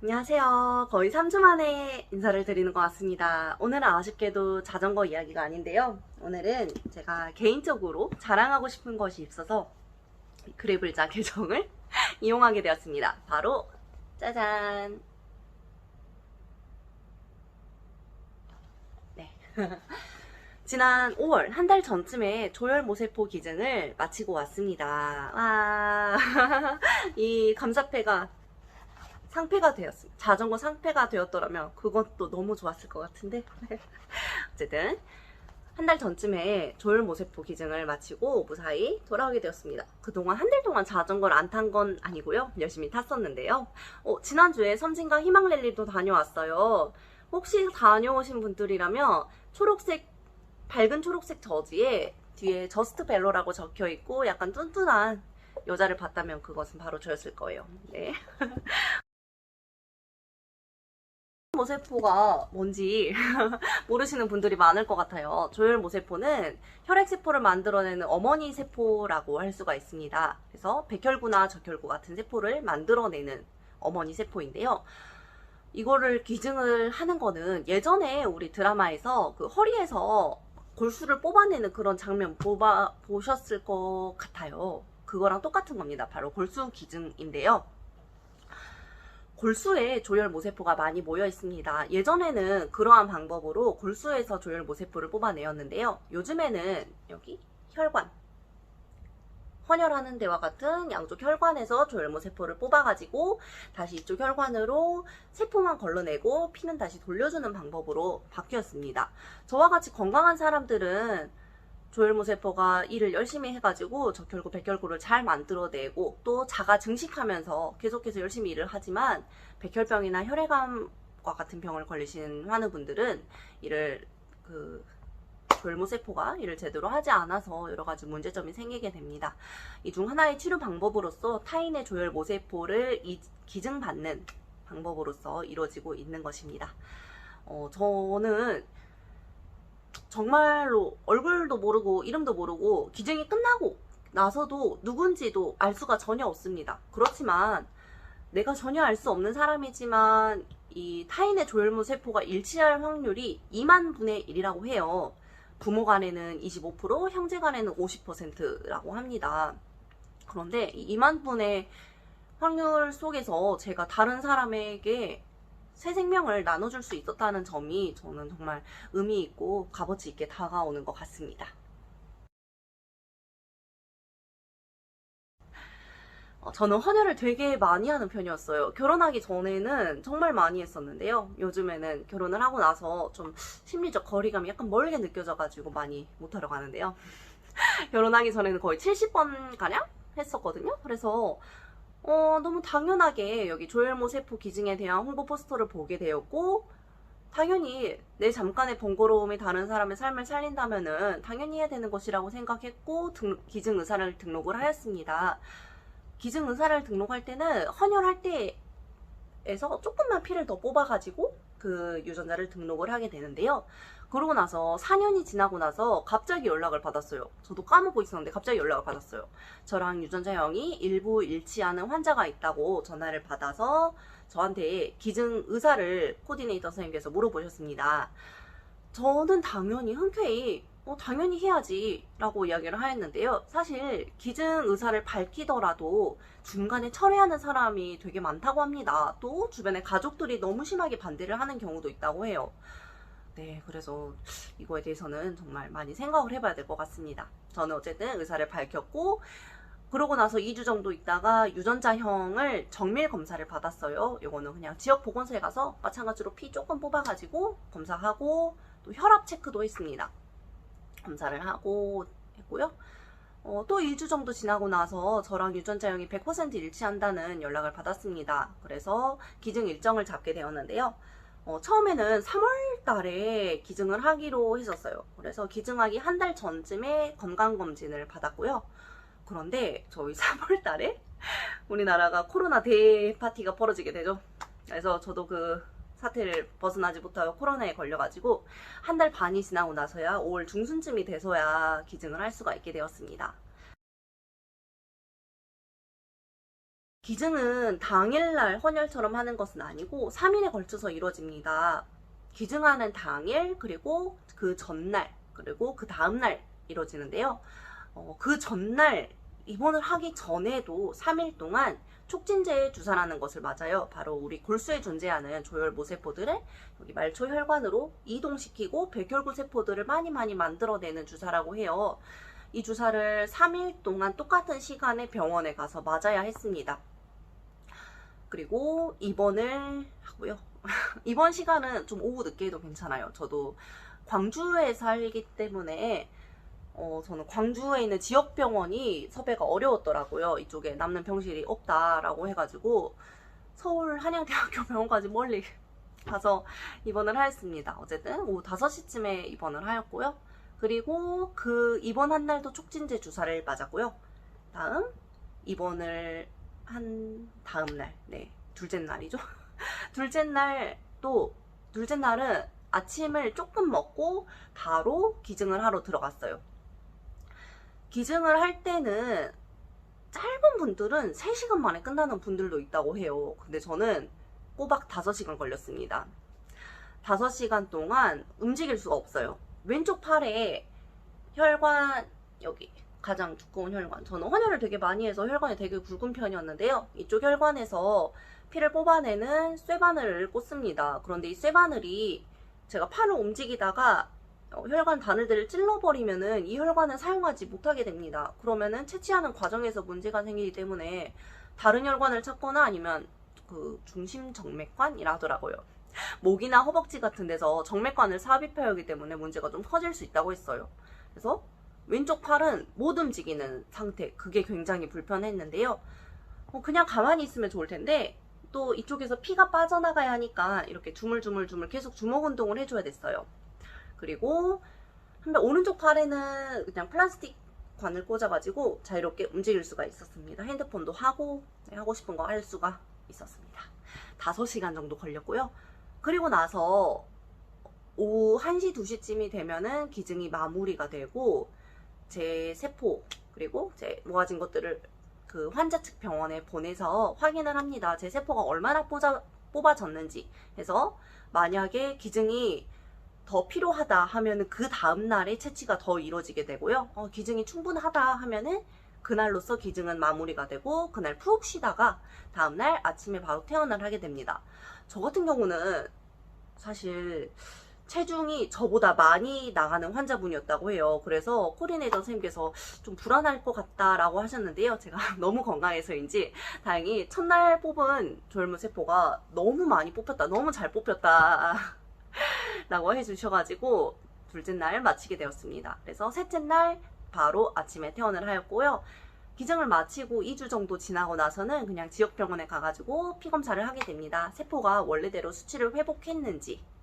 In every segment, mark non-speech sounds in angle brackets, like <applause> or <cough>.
안녕하세요. 거의 3주 만에 인사를 드리는 것 같습니다. 오늘은 아쉽게도 자전거 이야기가 아닌데요. 오늘은 제가 개인적으로 자랑하고 싶은 것이 있어서 그래블자 계정을 <laughs> 이용하게 되었습니다. 바로 짜잔! 네. <laughs> 지난 5월 한 달 전쯤에 조혈 모세포 기증을 마치고 왔습니다. 와, <laughs> 이 감사패가 상패가 되었습니다. 자전거 상패가 되었더라면 그것도 너무 좋았을 것 같은데. <laughs> 어쨌든 한 달 전쯤에 조혈 모세포 기증을 마치고 무사히 돌아오게 되었습니다. 그동안 한 달 동안 자전거를 안 탄 건 아니고요. 열심히 탔었는데요. 어, 지난주에 섬진강 희망랠리도 다녀왔어요. 혹시 다녀오신 분들이라면 초록색 밝은 초록색 저지에 뒤에 저스트 벨로라고 적혀 있고 약간 뚠뚠한 여자를 봤다면 그것은 바로 저였을 거예요. 네. <laughs> 모세포가 뭔지 <laughs> 모르시는 분들이 많을 것 같아요. 조혈 모세포는 혈액세포를 만들어내는 어머니 세포라고 할 수가 있습니다. 그래서 백혈구나 적혈구 같은 세포를 만들어내는 어머니 세포인데요. 이거를 기증을 하는 거는 예전에 우리 드라마에서 그 허리에서 골수를 뽑아내는 그런 장면 보바, 보셨을 것 같아요. 그거랑 똑같은 겁니다. 바로 골수 기증인데요. 골수에 조혈 모세포가 많이 모여 있습니다. 예전에는 그러한 방법으로 골수에서 조혈 모세포를 뽑아내었는데요. 요즘에는 여기 혈관, 헌혈하는 데와 같은 양쪽 혈관에서 조혈 모 세포를 뽑아가지고 다시 이쪽 혈관으로 세포만 걸러내고 피는 다시 돌려주는 방법으로 바뀌었습니다. 저와 같이 건강한 사람들은 조혈모세포가 일을 열심히 해가지고 적혈구, 백혈구를 잘 만들어내고 또 자가 증식하면서 계속해서 열심히 일을 하지만 백혈병이나 혈액암과 같은 병을 걸리신 환우분들은 이를 그 조혈모세포가 이를 제대로 하지 않아서 여러 가지 문제점이 생기게 됩니다. 이 중 하나의 치료 방법으로서 타인의 조혈모세포를 이- 기증받는 방법으로서 이루어지고 있는 것입니다. 어, 저는 정말로 얼굴도 모르고 이름도 모르고 기증이 끝나고 나서도 누군지도 알 수가 전혀 없습니다. 그렇지만 내가 전혀 알 수 없는 사람이지만 이 타인의 조혈무 세포가 일치할 확률이 2만 분의 1이라고 해요. 부모 간에는 25%, 형제 간에는 50%라고 합니다. 그런데 이 2만 분의 확률 속에서 제가 다른 사람에게 새 생명을 나눠줄 수 있었다는 점이 저는 정말 의미 있고 값어치 있게 다가오는 것 같습니다. 어, 저는 헌혈을 되게 많이 하는 편이었어요. 결혼하기 전에는 정말 많이 했었는데요. 요즘에는 결혼을 하고 나서 좀 심리적 거리감이 약간 멀게 느껴져가지고 많이 못하러 가는데요. <laughs> 결혼하기 전에는 거의 70번 가량 했었거든요. 그래서 어, 너무 당연하게 여기 조혈모 세포 기증에 대한 홍보 포스터를 보게 되었고, 당연히 내 잠깐의 번거로움이 다른 사람의 삶을 살린다면은 당연히 해야 되는 것이라고 생각했고, 등- 기증 의사를 등록을 하였습니다. 기증 의사를 등록할 때는 헌혈할 때에서 조금만 피를 더 뽑아가지고 그 유전자를 등록을 하게 되는데요. 그러고 나서 4년이 지나고 나서 갑자기 연락을 받았어요. 저도 까먹고 있었는데 갑자기 연락을 받았어요. 저랑 유전자 형이 일부 일치하는 환자가 있다고 전화를 받아서 저한테 기증 의사를 코디네이터 선생님께서 물어보셨습니다. 저는 당연히 흔쾌히 어, 당연히 해야지 라고 이야기를 하였는데요. 사실 기증 의사를 밝히더라도 중간에 철회하는 사람이 되게 많다고 합니다. 또 주변에 가족들이 너무 심하게 반대를 하는 경우도 있다고 해요. 네, 그래서 이거에 대해서는 정말 많이 생각을 해봐야 될 것 같습니다. 저는 어쨌든 의사를 밝혔고, 그러고 나서 2주 정도 있다가 유전자형을 정밀 검사를 받았어요. 요거는 그냥 지역 보건소에 가서 마찬가지로 피 조금 뽑아가지고 검사하고 또 혈압 체크도 했습니다. 검사를 하고 했고요. 어, 또 2주 정도 지나고 나서 저랑 유전자형이 100% 일치한다는 연락을 받았습니다. 그래서 기증 일정을 잡게 되었는데요. 어, 처음에는 3월 달에 기증을 하기로 했었어요. 그래서 기증하기 한 달 전쯤에 건강검진을 받았고요. 그런데 저희 <laughs> 3월 달에 우리나라가 코로나 대파티가 벌어지게 되죠. 그래서 저도 그 사태를 벗어나지 못하고 코로나에 걸려가지고 한 달 반이 지나고 나서야 5월 중순쯤이 돼서야 기증을 할 수가 있게 되었습니다. 기증은 당일날 헌혈처럼 하는 것은 아니고 3일에 걸쳐서 이루어집니다. 기증하는 당일 그리고 그 전날 그리고 그 다음날 이루어지는데요. 어, 그 전날 입원을 하기 전에도 3일 동안 촉진제 주사라는 것을 맞아요. 바로 우리 골수에 존재하는 조혈 모세포들을 여기 말초 혈관으로 이동시키고 백혈구 세포들을 많이 많이 만들어내는 주사라고 해요. 이 주사를 3일 동안 똑같은 시간에 병원에 가서 맞아야 했습니다. 그리고 입원을 하고요. <laughs> 입원 시간은 좀 오후 늦게 해도 괜찮아요. 저도 광주에 살기 때문에 어, 저는 광주에 있는 지역병원이 섭외가 어려웠더라고요. 이쪽에 남는 병실이 없다라고 해가지고 서울 한양대학교 <laughs> 병원까지 멀리 가서 입원을 하였습니다. 어쨌든 오후 5시쯤에 입원을 하였고요. 그리고 그 입원한 날도 촉진제 주사를 맞았고요. 다음 입원을 한 다음 날, 네, 둘째 날이죠. <laughs> 둘째 날 또 둘째 날은 아침을 조금 먹고 바로 기증을 하러 들어갔어요. 기증을 할 때는 짧은 분들은 3시간 만에 끝나는 분들도 있다고 해요. 근데 저는 꼬박 5시간 걸렸습니다. 5시간 동안 움직일 수가 없어요. 왼쪽 팔에 혈관, 여기 가장 두꺼운 혈관. 저는 헌혈을 되게 많이 해서 혈관이 되게 굵은 편이었는데요. 이쪽 혈관에서 피를 뽑아내는 쇠바늘을 꽂습니다. 그런데 이 쇠바늘이 제가 팔을 움직이다가 어, 혈관 바늘들을 찔러버리면은 이 혈관을 사용하지 못하게 됩니다. 그러면은 채취하는 과정에서 문제가 생기기 때문에 다른 혈관을 찾거나 아니면 그 중심 정맥관이라 하더라고요. <laughs> 목이나 허벅지 같은 데서 정맥관을 삽입해야 하기 때문에 문제가 좀 커질 수 있다고 했어요. 그래서 왼쪽 팔은 못 움직이는 상태. 그게 굉장히 불편했는데요. 어, 그냥 가만히 있으면 좋을 텐데 또 이쪽에서 피가 빠져나가야 하니까 이렇게 주물주물주물 계속 주먹 운동을 해줘야 됐어요. 그리고 한번 오른쪽 팔에는 그냥 플라스틱 관을 꽂아가지고 자유롭게 움직일 수가 있었습니다. 핸드폰도 하고 네, 하고 싶은 거 할 수가 있었습니다. 5시간 정도 걸렸고요. 그리고 나서 오후 1시, 2시쯤이 되면은 기증이 마무리가 되고 제 세포 그리고 제 모아진 것들을 그 환자 측 병원에 보내서 확인을 합니다. 제 세포가 얼마나 뽑아, 뽑아졌는지 해서 만약에 기증이 더 필요하다 하면은 그 다음날에 채취가 더 이루어지게 되고요. 어, 기증이 충분하다 하면은 그날로서 기증은 마무리가 되고 그날 푹 쉬다가 다음날 아침에 바로 퇴원을 하게 됩니다. 저 같은 경우는 사실 체중이 저보다 많이 나가는 환자분이었다고 해요. 그래서 코디네이터 선생님께서 좀 불안할 것 같다라고 하셨는데요. 제가 <laughs> 너무 건강해서인지 다행히 첫날 뽑은 조혈무세포가 너무 많이 뽑혔다. 너무 잘 뽑혔다. 라고 해주셔가지고 둘째 날 마치게 되었습니다. 그래서 셋째 날 바로 아침에 퇴원을 하였고요. 기증을 마치고 2주 정도 지나고 나서는 그냥 지역병원에 가가지고 피검사를 하게 됩니다. 세포가 원래대로 수치를 회복했는지 네,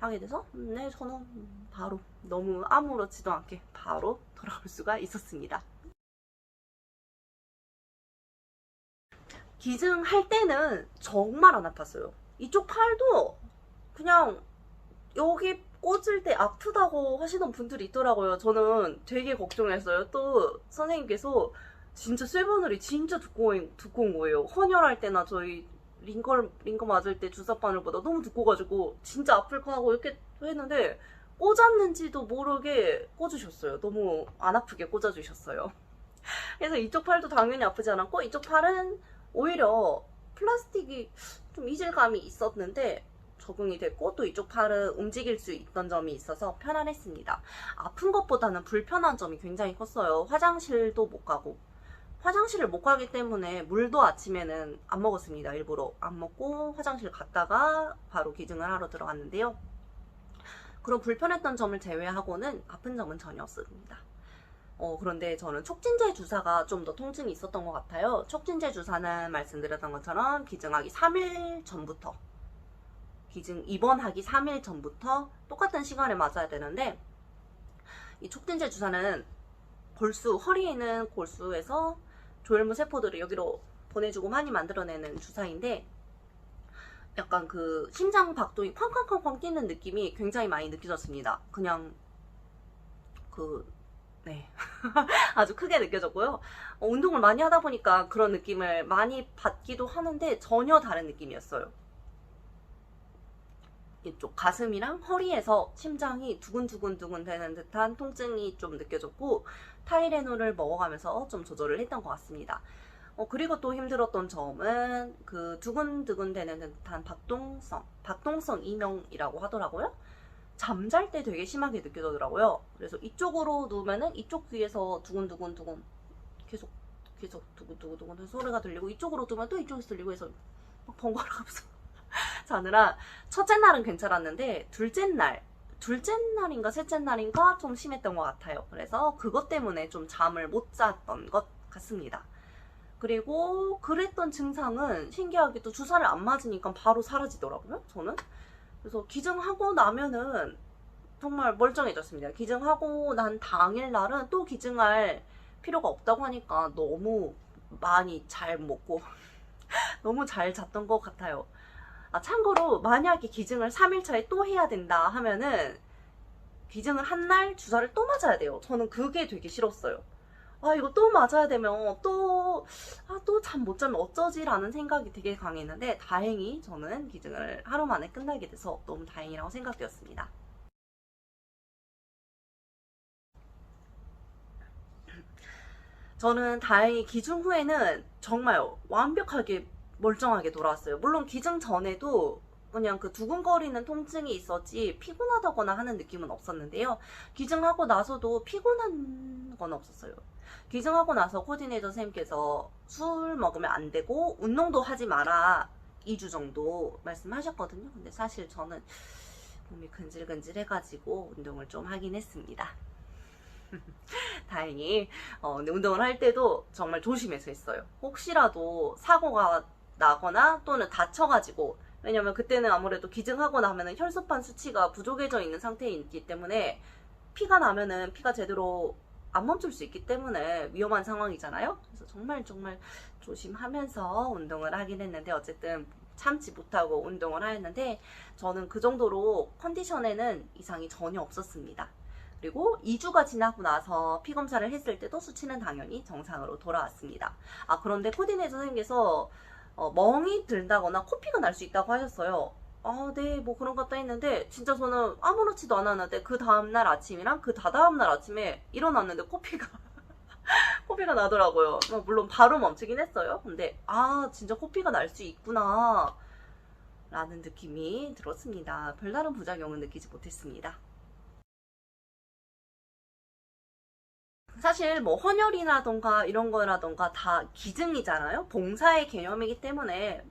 하게 돼서 음, 네 저는 바로 너무 아무렇지도 않게 바로 돌아올 수가 있었습니다. 기증할 때는 정말 안 아팠어요. 이쪽 팔도 그냥 여기 꽂을 때 아프다고 하시는 분들이 있더라고요. 저는 되게 걱정했어요. 또 선생님께서 진짜 쇠바늘이 진짜 두꺼운, 두꺼운 거예요. 헌혈할 때나 저희 링거, 링거 맞을 때 주사바늘 보다 너무 두꺼워가지고 진짜 아플 거 하고 이렇게 했는데 꽂았는지도 모르게 꽂으셨어요. 너무 안 아프게 꽂아주셨어요. <laughs> 그래서 이쪽 팔도 당연히 아프지 않았고 이쪽 팔은 오히려 플라스틱이 좀 이질감이 있었는데 적응이 됐고 또 이쪽 팔은 움직일 수 있던 점이 있어서 편안했습니다. 아픈 것보다는 불편한 점이 굉장히 컸어요. 화장실도 못 가고 화장실을 못 가기 때문에 물도 아침에는 안 먹었습니다. 일부러 안 먹고 화장실 갔다가 바로 기증을 하러 들어갔는데요. 그런 불편했던 점을 제외하고는 아픈 점은 전혀 없습니다. 어, 그런데 저는 촉진제 주사가 좀 더 통증이 있었던 것 같아요. 촉진제 주사는 말씀드렸던 것처럼 기증하기 3일 전부터 기증 입원하기 3일 전부터 똑같은 시간에 맞아야 되는데 이 촉진제 주사는 골수 허리에 있는 골수에서 조혈무 세포들을 여기로 보내주고 많이 만들어내는 주사인데 약간 그 심장 박동이 쾅쾅쾅쾅 뛰는 느낌이 굉장히 많이 느껴졌습니다. 그냥 그 네. <laughs> 아주 크게 느껴졌고요. 어, 운동을 많이 하다 보니까 그런 느낌을 많이 받기도 하는데 전혀 다른 느낌이었어요. 이쪽 가슴이랑 허리에서 심장이 두근두근두근 되는 듯한 통증이 좀 느껴졌고 타이레놀을 먹어가면서 좀 조절을 했던 것 같습니다. 어, 그리고 또 힘들었던 점은 그 두근두근 되는 듯한 박동성, 박동성 이명이라고 하더라고요. 잠잘 때 되게 심하게 느껴지더라고요. 그래서 이쪽으로 누우면은 이쪽 귀에서 두근두근 두근 계속 계속 두근두근두근 소리가 들리고 이쪽으로 누우면 또 이쪽에서 들리고 해서 막 번갈아 가면서 <laughs> 자느라 첫째 날은 괜찮았는데 둘째 날 둘째 날인가 셋째 날인가 좀 심했던 것 같아요. 그래서 그것 때문에 좀 잠을 못 잤던 것 같습니다. 그리고 그랬던 증상은 신기하게도 주사를 안 맞으니까 바로 사라지더라고요. 저는. 그래서 기증하고 나면은 정말 멀쩡해졌습니다. 기증하고 난 당일 날은 또 기증할 필요가 없다고 하니까 너무 많이 잘 먹고 <laughs> 너무 잘 잤던 것 같아요. 아, 참고로 만약에 기증을 3일차에 또 해야 된다 하면은 기증을 한 날 주사를 또 맞아야 돼요. 저는 그게 되게 싫었어요. 아, 이거 또 맞아야 되면 또, 아, 또 잠 못 자면 어쩌지라는 생각이 되게 강했는데 다행히 저는 기증을 하루 만에 끝나게 돼서 너무 다행이라고 생각되었습니다. 저는 다행히 기증 후에는 정말 완벽하게 멀쩡하게 돌아왔어요. 물론 기증 전에도 그냥 그 두근거리는 통증이 있었지 피곤하다거나 하는 느낌은 없었는데요. 기증하고 나서도 피곤한 건 없었어요. 기증하고 나서 코디네이터 선생님께서 술 먹으면 안 되고 운동도 하지 마라 2주 정도 말씀하셨거든요. 근데 사실 저는 몸이 근질근질 해가지고 운동을 좀 하긴 했습니다. <laughs> 다행히 어, 운동을 할 때도 정말 조심해서 했어요. 혹시라도 사고가 나거나 또는 다쳐가지고 왜냐면 그때는 아무래도 기증하고 나면은 혈소판 수치가 부족해져 있는 상태에 있기 때문에 피가 나면은 피가 제대로 안 멈출 수 있기 때문에 위험한 상황이잖아요. 그래서 정말 정말 조심하면서 운동을 하긴 했는데 어쨌든 참지 못하고 운동을 하였는데 저는 그 정도로 컨디션에는 이상이 전혀 없었습니다. 그리고 2주가 지나고 나서 피 검사를 했을 때도 수치는 당연히 정상으로 돌아왔습니다. 아 그런데 코디네이터 선생님께서 어, 멍이 들다거나 코피가 날 수 있다고 하셨어요. 아, 네, 뭐 그런 것도 했는데, 진짜 저는 아무렇지도 않았는데, 그 다음날 아침이랑 그 다다음날 아침에 일어났는데 코피가, <laughs> 코피가 나더라고요. 뭐 물론 바로 멈추긴 했어요. 근데, 아, 진짜 코피가 날 수 있구나. 라는 느낌이 들었습니다. 별다른 부작용은 느끼지 못했습니다. 사실 뭐 헌혈이라던가 이런 거라던가 다 기증이잖아요. 봉사의 개념이기 때문에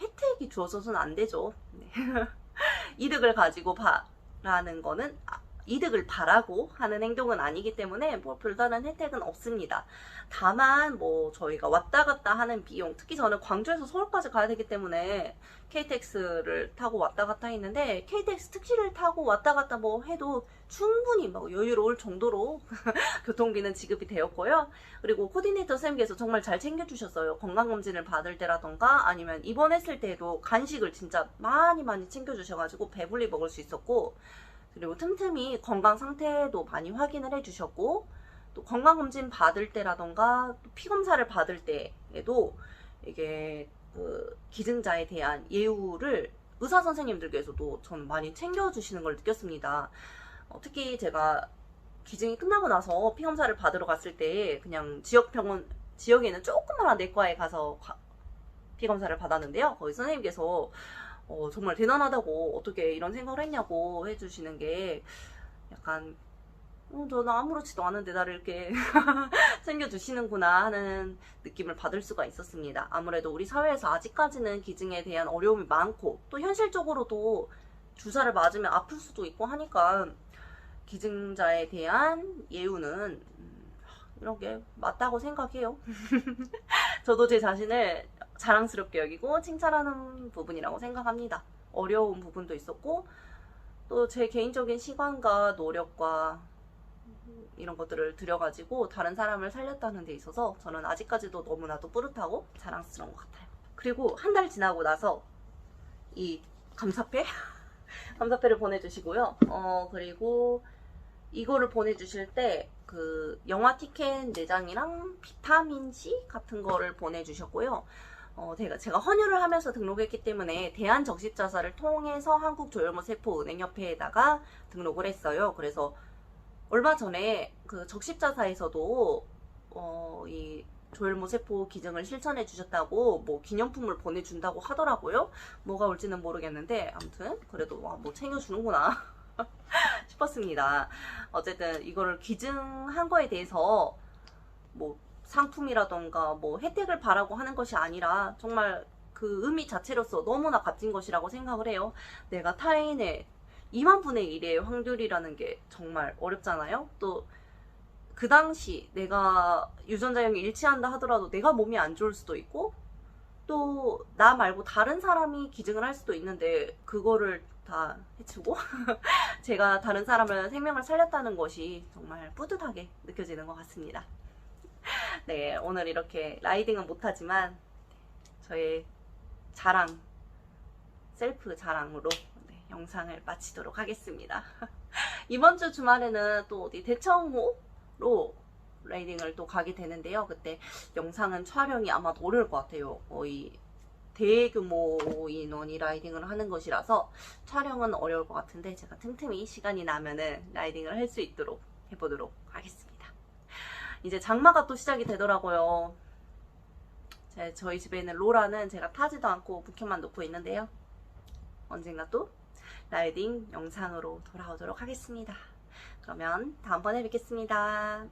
혜택이 주어져서는 안 되죠. 네. <laughs> 이득을 가지고 바라는 거는 아, 이득을 바라고 하는 행동은 아니기 때문에 뭐 별다른 혜택은 없습니다. 다만 뭐 저희가 왔다 갔다 하는 비용, 특히 저는 광주에서 서울까지 가야 되기 때문에 KTX를 타고 왔다 갔다 했는데 KTX 특시를 타고 왔다 갔다 뭐 해도 충분히 뭐 여유로울 정도로 <laughs> 교통비는 지급이 되었고요. 그리고 코디네이터 선생님께서 정말 잘 챙겨주셨어요. 건강검진을 받을 때라던가 아니면 입원했을 때도 간식을 진짜 많이 많이 챙겨주셔가지고 배불리 먹을 수 있었고 그리고 틈틈이 건강 상태도 많이 확인을 해주셨고 또 건강검진 받을 때라던가 또 피검사를 받을 때에도 이게 그 기증자에 대한 예우를 의사 선생님들께서도 전 많이 챙겨주시는 걸 느꼈습니다. 어, 특히 제가 기증이 끝나고 나서 피검사를 받으러 갔을 때 그냥 지역 병원 지역에 있는 조그마한 내과에 가서 가- 피검사를 받았는데요. 거기 선생님께서 어, 정말 대단하다고 어떻게 이런 생각을 했냐고 해주시는 게 약간 어, 저는 아무렇지도 않은데 나를 이렇게 <laughs> 챙겨주시는구나 하는 느낌을 받을 수가 있었습니다. 아무래도 우리 사회에서 아직까지는 기증에 대한 어려움이 많고 또 현실적으로도 주사를 맞으면 아플 수도 있고 하니까 기증자에 대한 예우는 음, 이런 게 맞다고 생각해요. <laughs> 저도 제 자신을 자랑스럽게 여기고 칭찬하는 부분이라고 생각합니다. 어려운 부분도 있었고 또 제 개인적인 시간과 노력과 이런 것들을 들여가지고 다른 사람을 살렸다는 데 있어서 저는 아직까지도 너무나도 뿌듯하고 자랑스러운 것 같아요. 그리고 한 달 지나고 나서 이 감사패? <laughs> 감사패를 보내주시고요. 어, 그리고 이거를 보내주실 때 그 영화 티켓 4장이랑 비타민 C 같은 거를 보내주셨고요. 어, 제가, 제가 헌혈을 하면서 등록했기 때문에 대한적십자사를 통해서 한국조혈모세포은행협회에다가 등록을 했어요. 그래서 얼마 전에 그 적십자사에서도 어, 이 조혈모세포 기증을 실천해 주셨다고 뭐 기념품을 보내준다고 하더라고요. 뭐가 올지는 모르겠는데 아무튼 그래도 와, 뭐 챙겨주는구나 <laughs> 싶었습니다. 어쨌든 이거를 기증한 거에 대해서 뭐 상품이라던가 뭐 혜택을 바라고 하는 것이 아니라 정말 그 의미 자체로서 너무나 값진 것이라고 생각을 해요. 내가 타인의 2만 분의 1의 확률이라는 게 정말 어렵잖아요. 또 그 당시 내가 유전자형이 일치한다 하더라도 내가 몸이 안 좋을 수도 있고 또 나 말고 다른 사람이 기증을 할 수도 있는데 그거를 다 해치고 <laughs> 제가 다른 사람의 생명을 살렸다는 것이 정말 뿌듯하게 느껴지는 것 같습니다. 네, 오늘 이렇게 라이딩은 못하지만 저의 자랑, 셀프 자랑으로 네, 영상을 마치도록 하겠습니다. <laughs> 이번 주 주말에는 또 어디 대청호로 라이딩을 또 가게 되는데요. 그때 영상은 촬영이 아마 어려울 것 같아요. 거의 대규모 인원이 라이딩을 하는 것이라서 촬영은 어려울 것 같은데 제가 틈틈이 시간이 나면은 라이딩을 할 수 있도록 해보도록 하겠습니다. 이제 장마가 또 시작이 되더라고요. 제, 저희 집에 있는 로라는 제가 타지도 않고 부켓만 놓고 있는데요. 언젠가 또 라이딩 영상으로 돌아오도록 하겠습니다. 그러면 다음번에 뵙겠습니다.